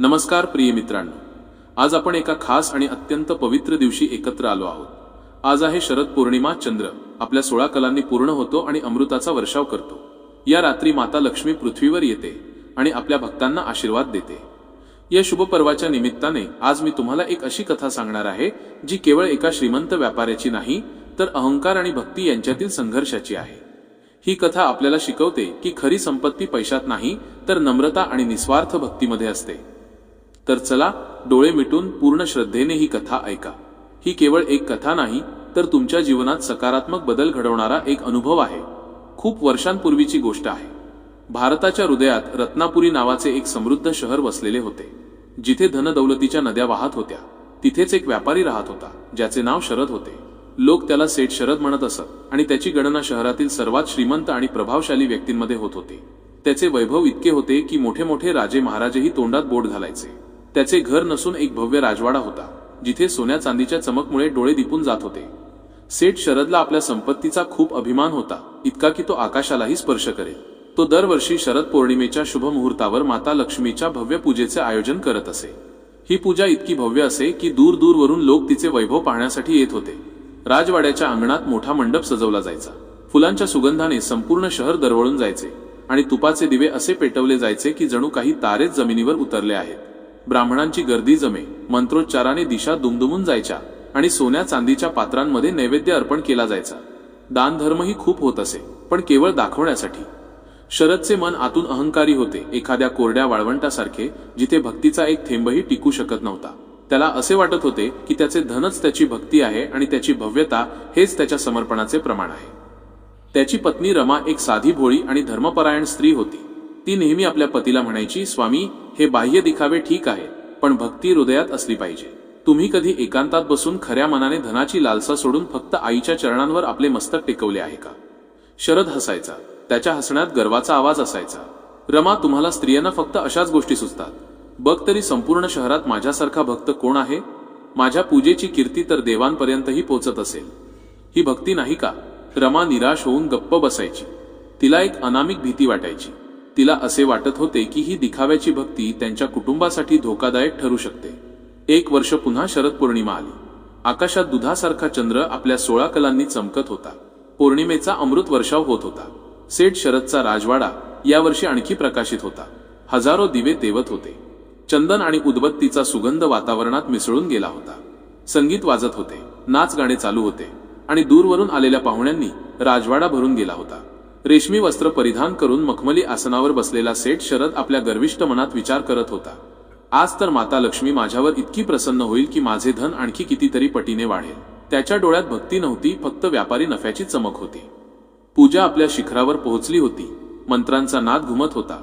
नमस्कार प्रिय मित्रांनो. आज आपण एका खास आणि अत्यंत पवित्र दिवशी एकत्र आलो आहोत. आज आहे शरद पौर्णिमा चंद्र. आपल्या सोळा कलांनी पूर्ण होतो आणि अमृताचा वर्षाव करतो. या रात्री माता लक्ष्मी पृथ्वीवर येते आणि आपल्या भक्तांना आशीर्वाद देते. या शुभ पर्वाच्या निमित्ताने आज मी तुम्हाला एक अशी कथा सांगणार आहे जी केवळ एका श्रीमंत व्यापाऱ्याची नाही तर अहंकार आणि भक्ती यांच्यातील संघर्षाची आहे. ही कथा आपल्याला शिकवते की खरी संपत्ती पैशात नाही तर नम्रता आणि निस्वार्थ भक्तीमध्ये असते. तर चला डोळे मिटून पूर्ण श्रद्धेने ही कथा ऐका. ही केवळ एक कथा नाही तर तुमच्या जीवनात सकारात्मक बदल घडवणारा एक अनुभव आहे. खूप वर्षांपूर्वीची गोष्ट आहे. भारताच्या हृदयात रत्नापुरी नावाचे एक समृद्ध शहर वसलेले होते. जिथे धनदौलतीच्या नद्या वाहत होत्या. तिथेच एक व्यापारी राहत होता ज्याचे नाव शरद होते. लोक त्याला सेठ शरद म्हणत असत आणि त्याची गणना शहरातील सर्वात श्रीमंत आणि प्रभावशाली व्यक्तींमध्ये होत होते. त्याचे वैभव इतके होते की मोठे मोठे राजे महाराजेही तोंडात बोट घालायचे. त्याचे घर नसून एक भव्य राजवाडा होता जिथे सोन्या चांदीच्या चमकमुळे डोळे दिपून जात होते. सेठ शरदला आपल्या संपत्तीचा खूप अभिमान होता इतका की तो आकाशालाही स्पर्श करेल तो दरवर्षी शरद पौर्णिमेच्या शुभ मुहूर्तावर माता लक्ष्मीच्या भव्य पूजेचे आयोजन करत असे. ही पूजा इतकी भव्य असे की दूर दूरवरून लोक तिचे वैभव पाहण्यासाठी येत होते. राजवाड्याच्या अंगणात मोठा मंडप सजवला जायचा. फुलांच्या सुगंधाने संपूर्ण शहर दरवळून जायचे आणि तुपाचे दिवे असे पेटवले जायचे की जणू काही तारेच जमिनीवर उतरले आहेत. ब्राह्मणांची गर्दी जमे मंत्रोच्चाराने दिशा दुमदुमून जायच्या आणि सोन्या चांदीच्या पात्रांमध्ये नैवेद्य अर्पण केला जायचा. दानधर्मही खूप होत असे पण केवळ दाखवण्यासाठी. शरदचे मन आतून अहंकारी होते एखाद्या कोरड्या वाळवंटासारखे जिथे भक्तीचा एक थेंबही टिकू शकत नव्हता. त्याला असे वाटत होते की त्याचे धनच त्याची भक्ती आहे आणि त्याची भव्यता हेच त्याच्या समर्पणाचे प्रमाण आहे. त्याची पत्नी रमा एक साधी भोळी आणि धर्मपरायण स्त्री होती. ती नेहमी आपल्या पतीला म्हणायची स्वामी हे बाह्य दिखावे ठीक आहे पण भक्ती हृदयात असली पाहिजे. तुम्ही कधी एकांतात बसून खऱ्या मनाने धनाची लालसा सोडून फक्त आईच्या चरणांवर आपले मस्तक टेकवले आहे का? शरद हसायचा त्याच्या हसण्यात गर्वाचा आवाज असायचा. रमा तुम्हाला स्त्रियांना फक्त अशाच गोष्टी सुचतात. बघ तरी संपूर्ण शहरात माझ्यासारखा भक्त कोण आहे? माझ्या पूजेची कीर्ती तर देवांपर्यंतही पोचत असेल. ही भक्ती नाही का? रमा निराश होऊन गप्प बसायची. तिला एक अनामिक भीती वाटायची. तिला असे वाटत होते की ही दिखाव्याची भक्ती त्यांच्या कुटुंबासाठी धोकादायक ठरू शकते. एक वर्ष पुन्हा शरद पौर्णिमा आली. आकाशात दुधासारखा चंद्र आपल्या सोळा कलांनी चमकत होता. पौर्णिमेचा अमृत वर्षाव होत होता. सेठ शरदचा राजवाडा यावर्षी आणखी प्रकाशित होता. हजारो दिवे तेवत होते. चंदन आणि उदबत्तीचा सुगंध वातावरणात मिसळून गेला होता. संगीत वाजत होते. नाच गाणे चालू होते. आणि दूरवरून आलेल्या पाहुण्यांनी राजवाडा भरून गेला होता. रेशमी वस्त्र परिधान करून मखमली आसनावर बसलेला सेठ शरद आपल्या गर्विष्ठ मनात विचार करत होता. आज तर माता लक्ष्मी माझ्यावर इतकी प्रसन्न होईल की माझे धन आणखी कितीतरी पटीने वाढेल. त्याच्या डोळ्यात भक्ती नव्हती फक्त व्यापारी नफ्याची चमक होती. पूजा आपल्या शिखरावर पोहोचली होती. मंत्रांचा नाद घुमत होता.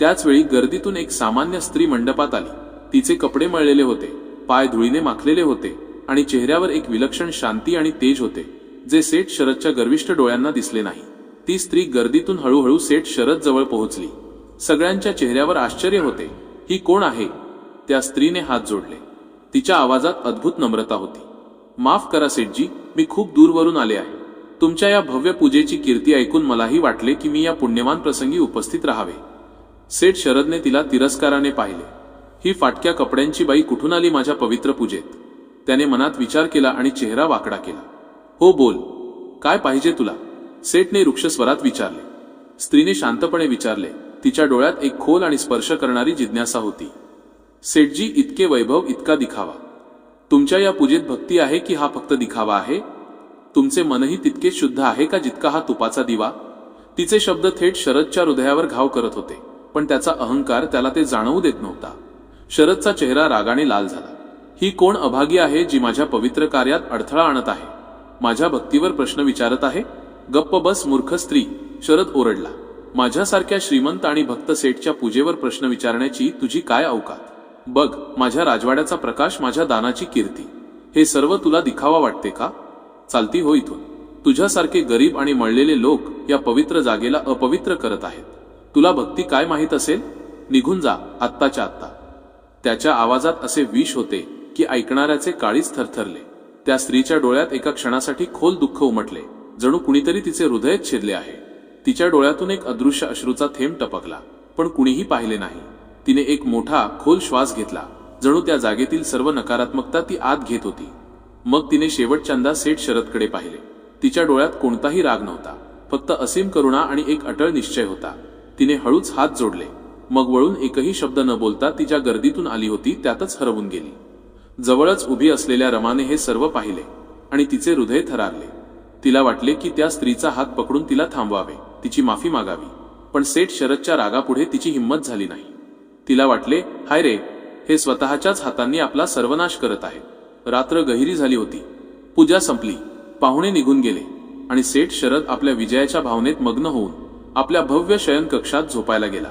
त्याचवेळी गर्दीतून एक सामान्य स्त्री मंडपात आली. तिचे कपडे मळलेले होते पाय धुळीने माखलेले होते आणि चेहऱ्यावर एक विलक्षण शांती आणि तेज होते जे सेठ शरदच्या गर्विष्ठ डोळ्यांना दिसले नाही. ती स्त्री गर्दीतून हळूहळू सेठ शरद जवळ पोहोचली. सगळ्यांच्या चेहऱ्यावर आश्चर्य होते. ही कोण आहे? त्या स्त्रीने हात जोडले. तिच्या आवाजात अद्भुत नम्रता होती. माफ करा सेठजी मी खूप दूरवरून आले आहे. तुमच्या या भव्य पूजेची कीर्ती ऐकून मलाही वाटले की मी या पुण्यवान प्रसंगी उपस्थित राहावे. सेठ शरदने तिला तिरस्काराने पाहिले. ही फाटक्या कपड्यांची बाई कुठून आली माझ्या पवित्र पूजेत? त्याने मनात विचार केला आणि चेहरा वाकडा केला. हो बोल. काय पाहिजे तुला? सेठने रुक्षस्वरात विचारले. स्त्रीने शांतपणे विचारले तिच्या डोळ्यात एक खोल आणि स्पर्श करणारी जिज्ञासा होती. सेठजी इतके वैभव इतका दिखावा. तुमच्या या पूजेत भक्ती आहे की हा फक्त दिखावा आहे? तुमचे मनही तितके शुद्ध आहे का जितका हा तुपाचा दिवा? तिचे शब्द थेट शरदच्या हृदयावर घाव करत होते पण त्याचा अहंकार त्याला ते जाणवू देत नव्हता. शरदचा चेहरा रागाने लाल झाला. ही कोण अभागी आहे जी माझ्या पवित्र कार्यात अडथळा आणत आहे? माझ्या भक्तीवर प्रश्न विचारत आहे? गप्प बस मूर्ख स्त्री. शरद ओरडला. माझ्यासारख्या श्रीमंत आणि भक्त सेठच्या पूजेवर प्रश्न विचारण्याची तुझी काय अवकात? बघ माझ्या राजवाड्याचा प्रकाश माझ्या दानाची कीर्ती. हे सर्व तुला दिखावा वाटते का? चालती हो इथून. तुझ्यासारखे गरीब आणि मळलेले लोक या पवित्र जागेला अपवित्र करत आहेत. तुला भक्ती काय माहीत असेल? निघून जा आत्ताच्या आत्ता. त्याच्या आवाजात असे विष होते की ऐकणाऱ्याचे काळीच थरथरले. त्या स्त्रीच्या डोळ्यात एका क्षणासाठी खोल दुःख उमटले. जणू कुणीतरी तिचे हृदयच छेदले आहे. तिच्या डोळ्यातून एक अदृश्य अश्रूचा थेंब टपकला पण कुणीही पाहिले नाही. तिने एक मोठा खोल श्वास घेतला. जणू त्या जागेतील सर्व नकारात्मकता ती आत घेत होती. मग तिने शेवटच्यांदा सेठ शरदकडे पाहिले. तिच्या डोळ्यात कोणताही राग नव्हता. फक्त असीम करुणा आणि एक अटळ निश्चय होता. तिने हळूच हात जोडले. मग वळून एकही शब्द न बोलता तिच्या गर्दीतून आली होती त्यातच हरवून गेली. जवळच उभी असलेल्या रमाने हे सर्व पाहिले आणि तिचे हृदय थरारले. तिला वाटले की त्या स्त्रीचा हात पकडून तिला थांबवावे तिची माफी मागावी. पण सेठ शरदच्या रागापुढे तिची हिंमत झाली नाही. तिला वाटले हाय रे हे स्वतःच्याच हातांनी आपला सर्वनाश करत आहे रात्र गहिरी झाली होती. पूजा संपली. पाहुणे निघून गेले. आणि सेठ शरद आपल्या विजयाच्या भावनेत मग्न होऊन आपल्या भव्य शयन कक्षात झोपायला गेला.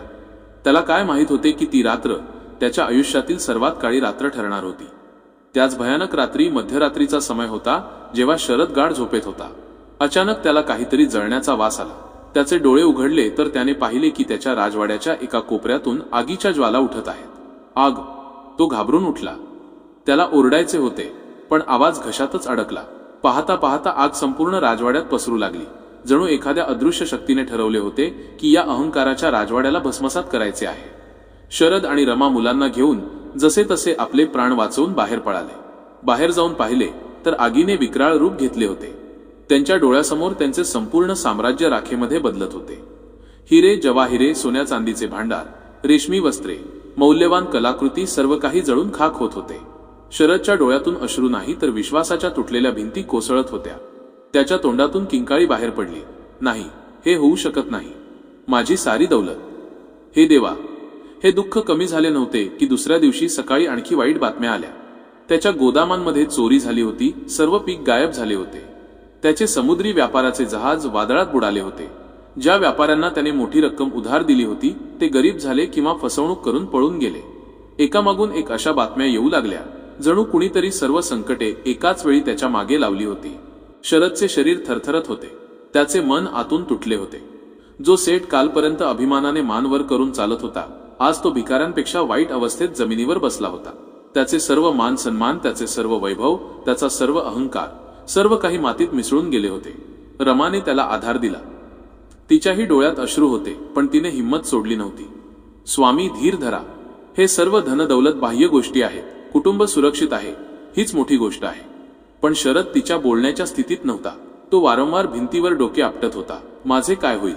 त्याला काय माहीत होते की ती रात्र त्याच्या आयुष्यातील सर्वात काळी रात्र ठरणार होती. त्याच भयानक रात्री मध्यरात्रीचा समय होता जेव्हा शरद गाढ झोपेत होता. अचानक त्याला काहीतरी जळण्याचा वास आला. त्याचे डोळे उघडले तर त्याने पाहिले की त्याच्या राजवाड्याच्या एका कोपऱ्यातून आगीच्या ज्वाला उठत आहेत. आग! तो घाबरून उठला. त्याला ओरडायचे होते पण आवाज घशातच अडकला. पाहता पाहता आग संपूर्ण राजवाड्यात पसरू लागली. जणू एखाद्या अदृश्य शक्तीने ठरवले होते की या अहंकाराच्या राजवाड्याला भस्मसात करायचे आहे. शरद आणि रमा मुलांना घेऊन जसे तसे आपले प्राण वाचवून बाहेर पळाले. बाहेर जाऊन पाहिले तर आगीने विक्राळ रूप घेतले होते. त्यांच्या डोळ्यासमोर त्यांचे संपूर्ण साम्राज्य राखेमध्ये बदलत होते. हिरे जवाहिरे सोन्या चांदीचे भांडार रेशमी वस्त्रे मौल्यवान कलाकृती सर्व काही जळून खाक होत होते. शरदच्या डोळ्यातून अश्रू नाही तर विश्वासाच्या तुटलेल्या भिंती कोसळत होत्या. त्याच्या तोंडातून किंकाळी बाहेर पडली. नाही हे होऊ शकत नाही. माझी सारी दौलत. हे देवा हे दुःख कमी झाले नव्हते की दुसऱ्या दिवशी सकाळी आणखी वाईट बातम्या आल्या. त्याच्या गोदामांमध्ये चोरी झाली होती सर्व पीक गायब झाले होते. त्याचे समुद्री व्यापाराचे जहाज वादळात बुडाले होते. ज्या व्यापाऱ्यांना त्याने मोठी रक्कम उधार दिली होती ते गरीब झाले किंवा फसवणूक करून पळून गेले. एकामागून एक अशा बातम्या येऊ लागल्या. जणू कुणीतरी सर्व संकटे एकाच वेळी त्याच्यामागे लावली होती. शरदचे शरीर थरथरत होते. त्याचे मन आतून तुटले होते. जो सेठ कालपर्यंत अभिमानाने मानवर करून चालत होता आज तो भिकाऱ्यांपेक्षा वाईट अवस्थेत जमिनीवर बसला होता. त्याचे सर्व मान सन्मान त्याचे सर्व वैभव त्याचा सर्व अहंकार सर्व काही मातीत मिसळून गेले होते. रमाने त्याला आधार दिला. तिच्याही डोळ्यात अश्रू होते पण तिने हिंमत सोडली नव्हती. स्वामी धीर धरा. हे सर्व धनदौलत बाह्य गोष्टी आहेत. कुटुंब सुरक्षित आहे. हीच मोठी गोष्ट आहे. पण शरद तिच्या बोलण्याच्या स्थितीत नव्हता. तो वारंवार भिंतीवर डोके आपटत होता. माझे काय होईल?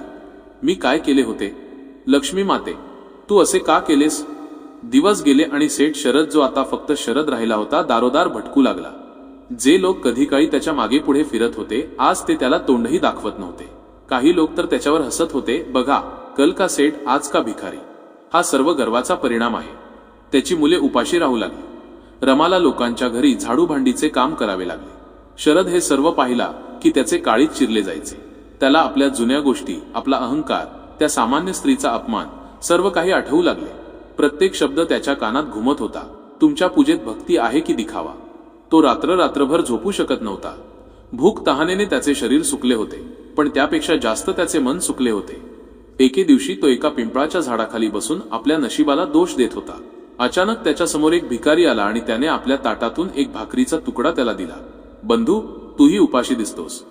मी काय केले होते? लक्ष्मी माते तू असे का केलेस? दिवस गेले आणि सेठ शरद जो आता फक्त शरद राहिला होता दारोदार भटकू लागला. जे लोक कधी काळी त्याच्यामागे पुढे फिरत होते आज ते त्याला तोंडही दाखवत नव्हते. काही लोक तर त्याच्यावर हसत होते बघा कल का सेठ आज का भिकारी हा सर्व गर्वाचा परिणाम आहे. त्याची मुले उपाशी राहू लागली. रमाला लोकांच्या घरी झाडू भांडीचे काम करावे लागले. शरद हे सर्व पाहिला की त्याचे काळीत चिरले जायचे. त्याला आपल्या जुन्या गोष्टी आपला अहंकार त्या सामान्य स्त्रीचा अपमान सर्व काही आठवू लागले. प्रत्येक शब्द त्याच्या कानात घुमत होता. तुमच्या पूजेत भक्ती आहे की दिखावा? तो रात्र रात्रभर झोपू शकत नव्हता. भूक तहानेने त्याचे शरीर सुकले होते पण त्यापेक्षा जास्त त्याचे मन सुकले होते. एके दिवशी तो एका पिंपळाच्या झाडाखाली बसून आपल्या नशिबाला दोष देत होता. अचानक त्याच्यासमोर एक भिकारी आला आणि त्याने आपल्या ताटातून एक भाकरीचा तुकडा त्याला दिला. बंधू तूही उपाशी दिसतोस.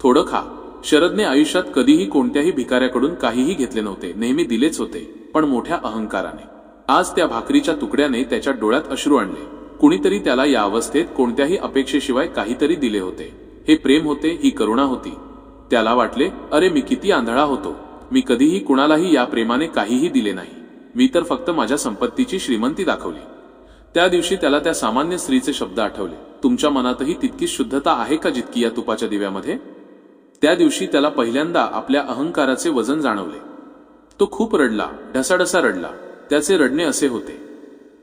थोडं खा. शरदने आयुष्यात कधीही कोणत्याही भिकाऱ्याकडून काहीही घेतले नव्हते नेहमी दिलेच होते पण मोठ्या अहंकाराने. आज त्या भाकरीच्या तुकड्याने त्याच्या डोळ्यात अश्रू आणले. कुणीतरी त्याला या अवस्थेत कोणत्याही अपेक्षेशिवाय काहीतरी दिले होते. हे प्रेम होते ही करुणा होती. त्याला वाटले अरे मी किती आंधळा होतो. मी कधीही कुणालाही या प्रेमाने काहीही दिले नाही. मी तर फक्त माझ्या संपत्तीची श्रीमंती दाखवली. त्या दिवशी त्याला त्या सामान्य स्त्रीचे शब्द आठवले. तुमच्या मनातही तितकी शुद्धता आहे का जितकी या तुपाच्या दिव्यामध्ये? त्या दिवशी त्याला पहिल्यांदा आपल्या अहंकाराचे वजन जाणवले. तो खूप रडला ढसाढसा रडला. त्याचे रडणे असे होते.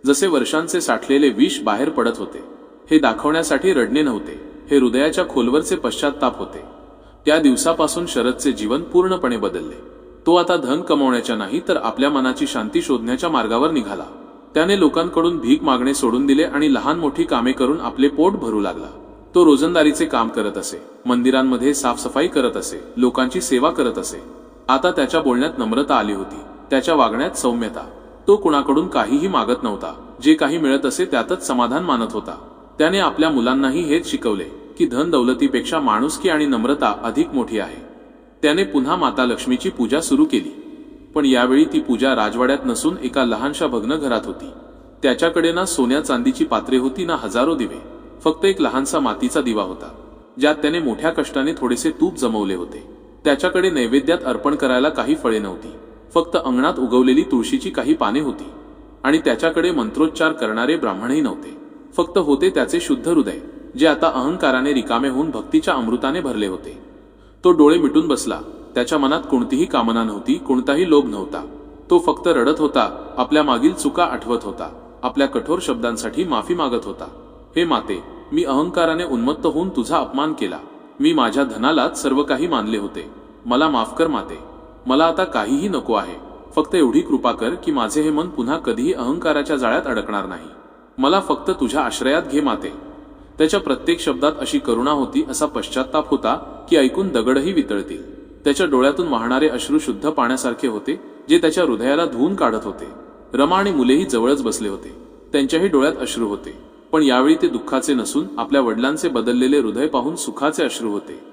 जसे वर्षांचे साठलेले विष बाहेर पडत होते हे दाखवण्यासाठी रडणे नव्हते हे हृदयाच्या खोलवरचे पश्चाताप होते. त्या दिवसापासून शरदचे जीवन पूर्णपणे बदलले. तो आता धन कमवण्याच्या नाही तर आपल्या मनाची शांती शोधण्याच्या मार्गावर निघाला. त्याने लोकांकडून भीक मागणे सोडून दिले आणि लहान मोठी कामे करून आपले पोट भरू लागला. तो रोजंदारीचे काम करत असे मंदिरांमध्ये साफसफाई करत असे लोकांची सेवा करत असे. आता त्याच्या बोलण्यात नम्रता आली होती त्याच्या वागण्यात सौम्यता. तो कुणाकडून काहीही मागत नव्हता जे काही मिळत असे त्यातच समाधान मानत होता. त्याने आपल्या मुलांनाही हेच शिकवले की धन दौलतीपेक्षा माणुसकी आणि नम्रता अधिक मोठी आहे. त्याने पुन्हा माता लक्ष्मीची पूजा सुरू केली. पण यावेळी ती पूजा राजवाड्यात नसून एका लहानशा भग्न घरात होती. त्याच्याकडे ना सोन्या चांदीची पात्रे होती ना हजारो दिवे. फक्त एक लहानसा मातीचा दिवा होता ज्यात त्याने मोठ्या कष्टाने थोडेसे तूप जमवले होते. त्याच्याकडे नैवेद्यात अर्पण करायला काही फळे नव्हती फक्त अंगणात उगवलेली तुळशीची काही पाने होती. आणि त्याच्याकडे मंत्रोच्चार करणारे ब्राह्मणही नव्हते फक्त होते त्याचे शुद्ध हृदय जे आता अहंकाराने रिकामे होऊन भक्तीच्या अमृताने भरले होते. तो डोळे मिटून बसला त्याच्या मनात कोणतीही कामना नव्हती कोणताही लोभ नव्हता. तो फक्त रडत होता आपल्या मागील चुका आठवत होता आपल्या कठोर शब्दांसाठी माफी मागत होता. हे माते मी अहंकाराने उन्मत्त होऊन तुझा अपमान केला. मी माझ्या धनालाच सर्व काही मानले होते. मला माफ कर माते. मला आता काहीही नको आहे. फक्त एवढी कृपा कर की माझे हे मन पुन्हा कधीही अहंकाराच्या जाळ्यात अडकणार नाही. मला फक्त तुझ्या आश्रयात घे माते. त्याच्या प्रत्येक शब्दात अशी करुणा होती असा पश्चाताप होता की ऐकून दगडही वितळतील. त्याच्या डोळ्यातून वाहणारे अश्रू शुद्ध पाण्यासारखे होते जे त्याच्या हृदयाला धुवून काढत होते. रमा आणि मुलेही जवळच बसले होते. त्यांच्याही डोळ्यात अश्रू होते. पण यावेळी ते दुःखाचे नसून आपल्या वडिलांचे बदललेले हृदय पाहून सुखाचे अश्रू होते.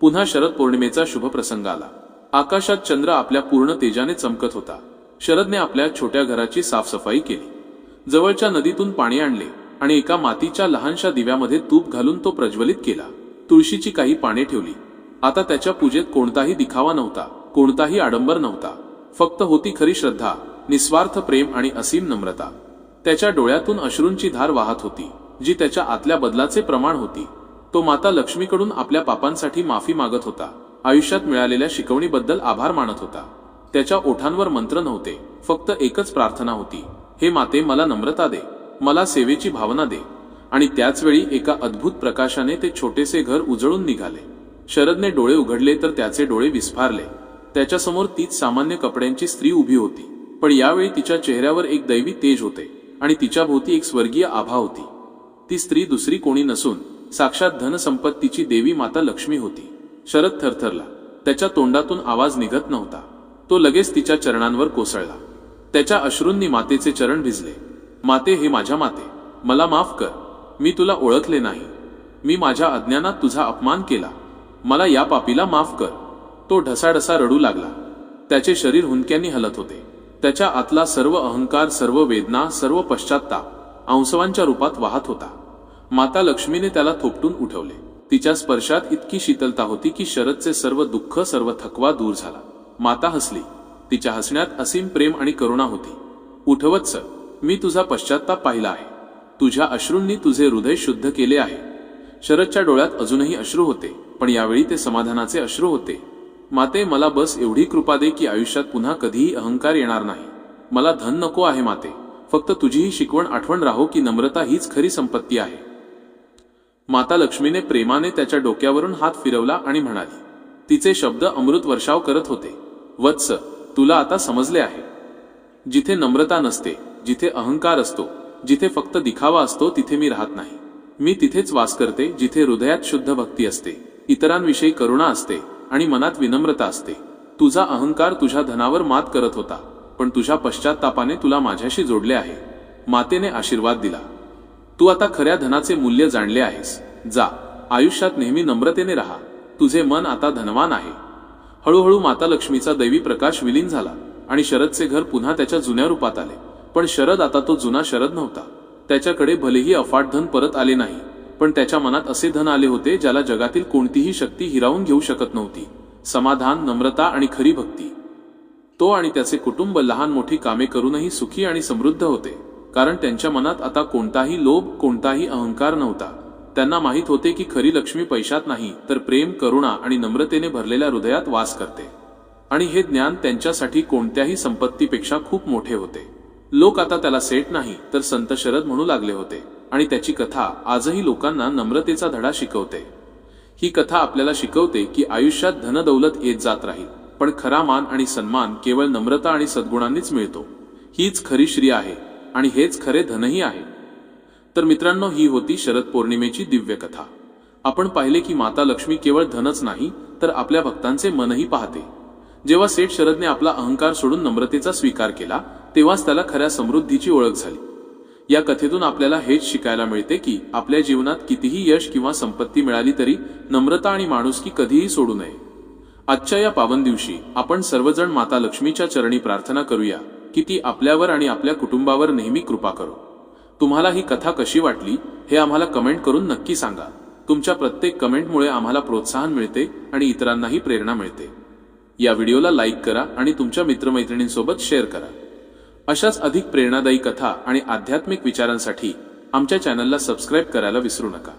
पुन्हा शरद पौर्णिमेचा शुभ प्रसंग आला. आकाशात चंद्र आपल्या पूर्ण तेजाने चमकत होता. शरदने आपल्या छोट्या घराची साफसफाई केली. जवळच्या नदीतून पाणी आणले आणि एका मातीच्या लहानशा दिव्यामध्ये तूप घालून तो प्रज्वलित केला. तुळशीची काही पाने ठेवली. आता त्याच्या पूजेत कोणताही दिखावा नव्हता कोणताही आडंबर नव्हता. फक्त होती खरी श्रद्धा निस्वार्थ प्रेम आणि असीम नम्रता. त्याच्या डोळ्यातून अश्रूंची धार वाहत होती जी त्याच्या आतल्या बदलाचे प्रमाण होती. तो माता लक्ष्मीकडून आपल्या पापांसाठी माफी मागत होता. आयुष्यात मिळालेल्या शिकवणीबद्दल आभार मानत होता. त्याच्या ओठांवर मंत्र नव्हते फक्त एकच प्रार्थना होती. हे माते मला नम्रता दे. मला सेवेची भावना दे. आणि त्याचवेळी एका अद्भुत प्रकाशाने ते छोटेसे घर उजळून निघाले. शरदने डोळे उघडले तर त्याचे डोळे विस्फारले. त्याच्यासमोर तीच सामान्य कपड्यांची स्त्री उभी होती. पण यावेळी तिच्या चेहऱ्यावर एक दैवी तेज होते. आणि तिच्या भोवती एक स्वर्गीय आभा होती. ती स्त्री दुसरी कोणी नसून साक्षात धनसंपत्तीची देवी माता लक्ष्मी होती. शरद थरथरला. त्याच्या तोंडातून आवाज निघत नव्हता. तो लगेच तिच्या चरणांवर कोसळला. त्याच्या अश्रूंनी मातेचे चरण भिजले. माते हे माझ्या माते मला माफ कर. मी तुला ओळखले नाही. मी माझ्या अज्ञानात तुझा अपमान केला. मला या पापीला माफ कर. तो ढसाढसा रडू लागला. त्याचे शरीर हुंदक्यांनी हलत होते. त्याच्या आतला सर्व अहंकार सर्व वेदना सर्व पश्चाताप अंसवांच्या रूपात वाहत होता. माता लक्ष्मीने त्याला थोपटून उठवले. तिच्या स्पर्शात इतकी शीतलता होती की शरदचे सर्व दुःख सर्व थकवा दूर झाला. माता हसली. तिच्या हसण्यात असीम प्रेम आणि करुणा होती. उठवत सर मी तुझा पश्चाताप पाहिला आहे. तुझ्या अश्रूंनी तुझे हृदय शुद्ध केले आहे. शरदच्या डोळ्यात अजूनही अश्रू होते पण यावेळी ते समाधानाचे अश्रू होते. माते मला बस एवढी कृपा दे की आयुष्यात पुन्हा कधीही अहंकार येणार नाही. मला धन नको आहे माते. फक्त तुझीही शिकवण आठवण राहो की नम्रता हीच खरी संपत्ती आहे. माता लक्ष्मीने प्रेमाने त्याच्या डोक्यावरून हात फिरवला आणि म्हणाली तिचे शब्द अमृत वर्षाव करत होते. वत्स तुला आता समजले आहे. जिथे नम्रता नसते जिथे अहंकार असतो जिथे फक्त दिखावा असतो तिथे मी राहत नाही. मी तिथेच वास करते जिथे हृदयात शुद्ध भक्ती असते. इतरांविषयी करुणा असते आणि मनात विनम्रता असते. तुझा अहंकार तुझ्या धनावर मात करत होता पण तुझ्या पश्चातापाने तुला माझ्याशी जोडले आहे. मातेने आशीर्वाद दिला. तू आता खऱ्या धनाचे मूल्य जाणले आहेस. जा आयुष्यात नेहमी नम्रतेने राहा. तुझे मन आता धनवान आहे. हळूहळू माता लक्ष्मीचा दैवी प्रकाश विलीन झाला आणि शरदचे घर पुन्हा त्याच्या जुन्या रूपात आले. पण शरद आता तो जुना शरद नव्हता. त्याच्याकडे भलेही अफाट धन परत आले नाही. पण त्याच्या मनात असे धन आले होते ज्याला जगातील कोणतीही शक्ती हिरावून घेऊ शकत नव्हती. समाधान नम्रता आणि खरी भक्ती. तो आणि त्याचे कुटुंब लहान मोठी कामे करूनही सुखी आणि समृद्ध होते. कारण त्यांच्या मनात आता कोणताही लोभ कोणताही अहंकार नव्हता. त्यांना माहीत होते की खरी लक्ष्मी पैशात नाही तर प्रेम करुणा आणि नम्रतेने भरलेल्या हृदयात वास करते. आणि हे ज्ञान त्यांच्यासाठी कोणत्याही संपत्तीपेक्षा खूप मोठे होते. लोक आता त्याला सेट नाही तर संत शरद म्हणू लागले होते. आणि त्याची कथा आजही लोकांना नम्रतेचा धडा शिकवते. ही कथा आपल्याला शिकवते की आयुष्यात धनदौलत येत जात राहील पण खरा मान आणि सन्मान केवळ नम्रता आणि सद्गुणांनीच मिळतो. हीच खरी श्री आहे आणि हेच खरे धनही आहे. तर मित्रांनो ही होती शरद पौर्णिमेची दिव्य कथा. आपण पाहिले की माता लक्ष्मी केवळ धनच नाही तर आपल्या भक्तांचे मनही पाहते. जेव्हा सेठ शरदने आपला अहंकार सोडून नम्रतेचा स्वीकार केला तेव्हाच त्याला खऱ्या समृद्धीची ओळख झाली. या कथेतून आपल्याला हेच शिकायला मिळते की आपल्या जीवनात कितीही यश किंवा संपत्ती मिळाली तरी नम्रता आणि माणुसकी कधीही सोडू नये. आजच्या या पावन दिवशी आपण सर्वजण माता लक्ष्मीच्या चरणी प्रार्थना करूया की ती आपल्यावर आणि आपल्या कुटुंबावर नेहमी कृपा करो. तुम्हाला ही कथा कशी वाटली हे आम्हाला कमेंट करून नक्की सांगा. तुमच्या प्रत्येक कमेंटमुळे आम्हाला प्रोत्साहन मिळते आणि इतरांनाही प्रेरणा मिळते. या व्हिडिओला लाईक करा आणि तुमच्या मित्रमैत्रिणींसोबत शेअर करा. अशाच अधिक प्रेरणादायी कथा आणि आध्यात्मिक विचारांसाठी आमच्या चॅनलला सबस्क्राईब करायला विसरू नका.